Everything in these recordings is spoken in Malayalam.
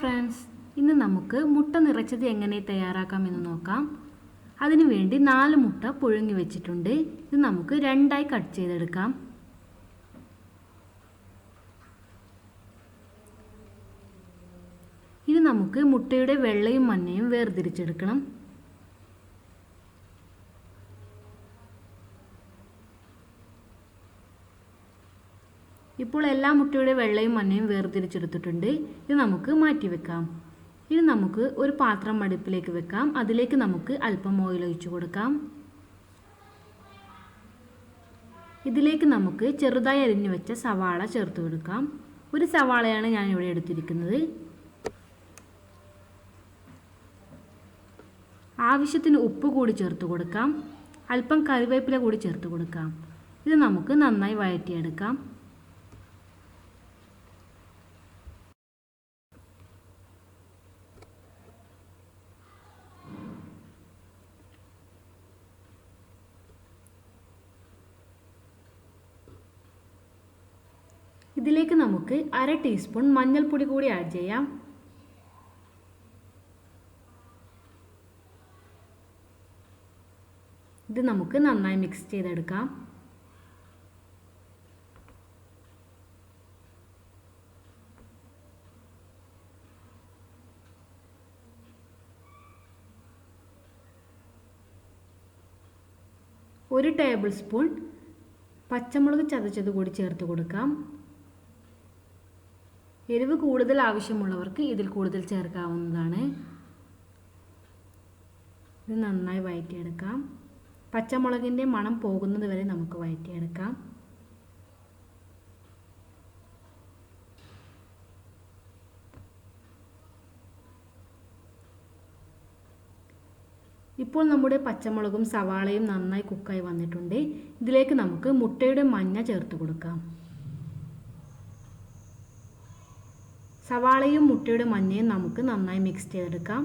ഫ്രണ്ട്സ് ഇന്ന് നമുക്ക് മുട്ട നിറച്ചത് എങ്ങനെ തയ്യാറാക്കാമെന്ന് നോക്കാം. അതിനുവേണ്ടി നാല് മുട്ട പുഴുങ്ങി വെച്ചിട്ടുണ്ട്. ഇത് നമുക്ക് രണ്ടായി കട്ട് ചെയ്തെടുക്കാം. ഇത് നമുക്ക് മുട്ടയുടെ വെള്ളയും മഞ്ഞയും വേർതിരിച്ചെടുക്കണം. ഇപ്പോൾ എല്ലാ മുട്ടയുടെ വെള്ളയും മഞ്ഞയും വേർതിരിച്ചെടുത്തിട്ടുണ്ട്. ഇത് നമുക്ക് മാറ്റി വെക്കാം. ഇനി നമുക്ക് ഒരു പാത്രം അടുപ്പിലേക്ക് വെക്കാം. അതിലേക്ക് നമുക്ക് അല്പം ഓയിൽ ഒഴിച്ചു കൊടുക്കാം. ഇതിലേക്ക് നമുക്ക് ചെറുതായി അരിഞ്ഞു വെച്ച സവാള ചേർത്ത് കൊടുക്കാം. ഒരു സവാളയാണ് ഞാൻ ഇവിടെ എടുത്തിരിക്കുന്നത്. ആവശ്യത്തിന് ഉപ്പ് കൂടി ചേർത്ത് കൊടുക്കാം. അല്പം കറിവേപ്പില കൂടി ചേർത്ത് കൊടുക്കാം. ഇത് നമുക്ക് നന്നായി വഴറ്റിയെടുക്കാം. ഇതിലേക്ക് നമുക്ക് അര ടീസ്പൂൺ മഞ്ഞൾപ്പൊടി കൂടി ആഡ് ചെയ്യാം. ഇത് നമുക്ക് നന്നായി മിക്സ് ചെയ്തെടുക്കാം. ഒരു ടേബിൾ സ്പൂൺ പച്ചമുളക് ചതച്ചത് കൂടി ചേർത്ത് കൊടുക്കാം. എരിവ് കൂടുതൽ ആവശ്യമുള്ളവർക്ക് ഇതിൽ കൂടുതൽ ചേർക്കാവുന്നതാണ്. ഇത് നന്നായി വഴറ്റിയെടുക്കാം പച്ചമുളകിന്റെ മണം പോകുന്നത് വരെ നമുക്ക് വഴറ്റിയെടുക്കാം ഇപ്പോൾ നമ്മുടെ പച്ചമുളകും സവാളയും നന്നായി കുക്കായി വന്നിട്ടുണ്ട്. ഇതിലേക്ക് നമുക്ക് മുട്ടയുടെ മഞ്ഞ ചേർത്ത് കൊടുക്കാം. സവാളയും മുട്ടയുടെ മഞ്ഞയും നമുക്ക് നന്നായി മിക്സ് ചെയ്തെടുക്കാം.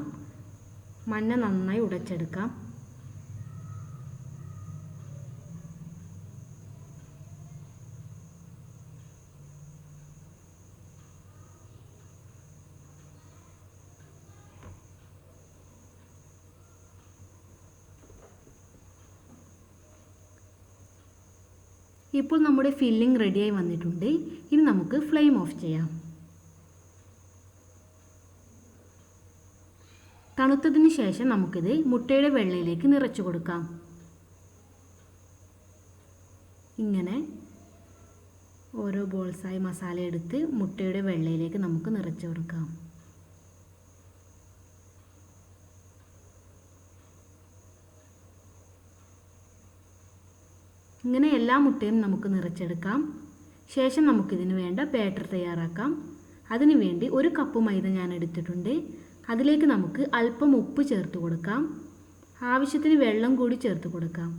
മഞ്ഞ നന്നായി ഉടച്ചെടുക്കാം. ഇപ്പോൾ നമ്മുടെ ഫില്ലിംഗ് റെഡിയായി വന്നിട്ടുണ്ട്. ഇനി നമുക്ക് ഫ്ലെയിം ഓഫ് ചെയ്യാം. തണുത്തതിന് ശേഷം നമുക്കിത് മുട്ടയുടെ വെള്ളയിലേക്ക് നിറച്ചു കൊടുക്കാം. ഇങ്ങനെ ഓരോ ബോൾസായി മസാല എടുത്ത് മുട്ടയുടെ വെള്ളയിലേക്ക് നമുക്ക് നിറച്ചു കൊടുക്കാം. ഇങ്ങനെ എല്ലാ മുട്ടയും നമുക്ക് നിറച്ചെടുക്കാം. ശേഷം നമുക്കിതിന് വേണ്ട ബാറ്റർ തയ്യാറാക്കാം. അതിനുവേണ്ടി ഒരു കപ്പ് മൈദ ഞാൻ എടുത്തിട്ടുണ്ട്. അതിലേക്ക് നമുക്ക് അല്പം ഉപ്പ് ചേർത്ത് കൊടുക്കാം. ആവശ്യത്തിന് വെള്ളം കൂടി ചേർത്ത് കൊടുക്കാം.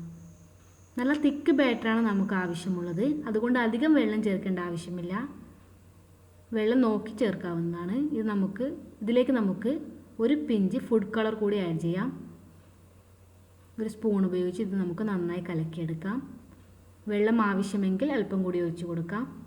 നല്ല തിക്ക് ബാറ്ററാണ് നമുക്ക് ആവശ്യമുള്ളത്. അതുകൊണ്ട് അധികം വെള്ളം ചേർക്കേണ്ട ആവശ്യമില്ല. വെള്ളം നോക്കി ചേർക്കാവുന്നതാണ്. ഇത് നമുക്ക് ഇതിലേക്ക് നമുക്ക് ഒരു പിഞ്ച് ഫുഡ് കളർ കൂടി ആഡ് ചെയ്യാം. ഒരു സ്പൂൺ ഉപയോഗിച്ച് ഇത് നമുക്ക് നന്നായി കലക്കിയെടുക്കാം. വെള്ളം ആവശ്യമെങ്കിൽ അല്പം കൂടി ഒഴിച്ചു കൊടുക്കാം.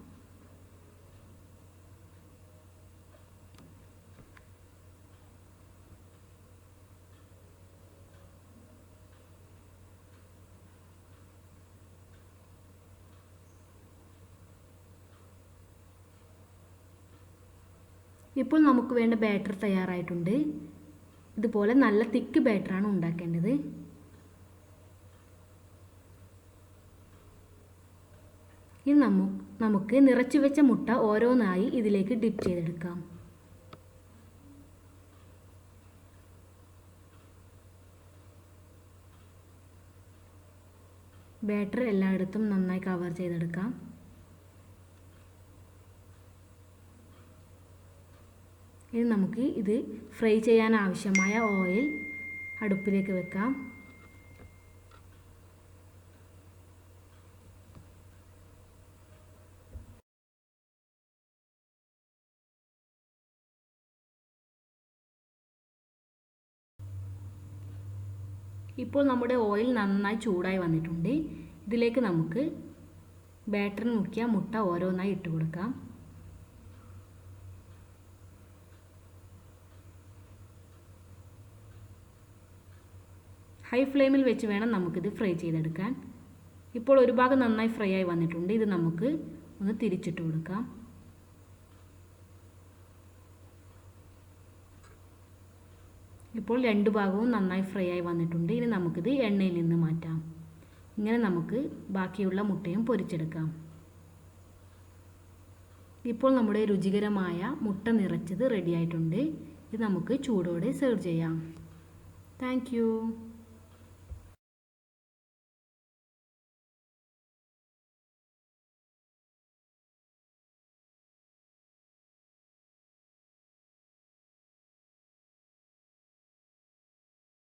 ഇപ്പോൾ നമുക്ക് വേണ്ട ബാറ്റർ തയ്യാറായിട്ടുണ്ട്. ഇതുപോലെ നല്ല തിക്ക് ബാറ്ററാണ് ഉണ്ടാക്കേണ്ടത്. ഇനി നമ്മ നമുക്ക് നിറച്ചു വെച്ച മുട്ട ഓരോന്നായി ഇതിലേക്ക് ഡിപ്പ് ചെയ്തെടുക്കാം. ബാറ്റർ എല്ലായിടത്തും നന്നായി കവർ ചെയ്തെടുക്കാം. ഇനി നമുക്ക് ഇത് ഫ്രൈ ചെയ്യാൻ ആവശ്യമായ ഓയിൽ അടുപ്പിലേക്ക് വെക്കാം. ഇപ്പോൾ നമ്മുടെ ഓയിൽ നന്നായി ചൂടായി വന്നിട്ടുണ്ട്. ഇതിലേക്ക് നമുക്ക് ബാറ്ററിൽ മുക്കിയ മുട്ട ഓരോന്നായി ഇട്ട് കൊടുക്കാം ഹൈ ഫ്ലെയിമിൽ വെച്ച് വേണം നമുക്കിത് ഫ്രൈ ചെയ്തെടുക്കാൻ. ഇപ്പോൾ ഒരു ഭാഗം നന്നായി ഫ്രൈ ആയി വന്നിട്ടുണ്ട്. ഇത് നമുക്ക് ഒന്ന് തിരിച്ചിട്ട് കൊടുക്കാം. ഇപ്പോൾ രണ്ട് ഭാഗവും നന്നായി ഫ്രൈ ആയി വന്നിട്ടുണ്ട്. ഇനി നമുക്കിത് എണ്ണയിൽ നിന്ന് മാറ്റാം. ഇങ്ങനെ നമുക്ക് ബാക്കിയുള്ള മുട്ടയും പൊരിച്ചെടുക്കാം. ഇപ്പോൾ നമ്മുടെ രുചികരമായ മുട്ട നിറച്ചത് റെഡിയായിട്ടുണ്ട് ഇത് നമുക്ക് ചൂടോടെ സെർവ് ചെയ്യാം. താങ്ക്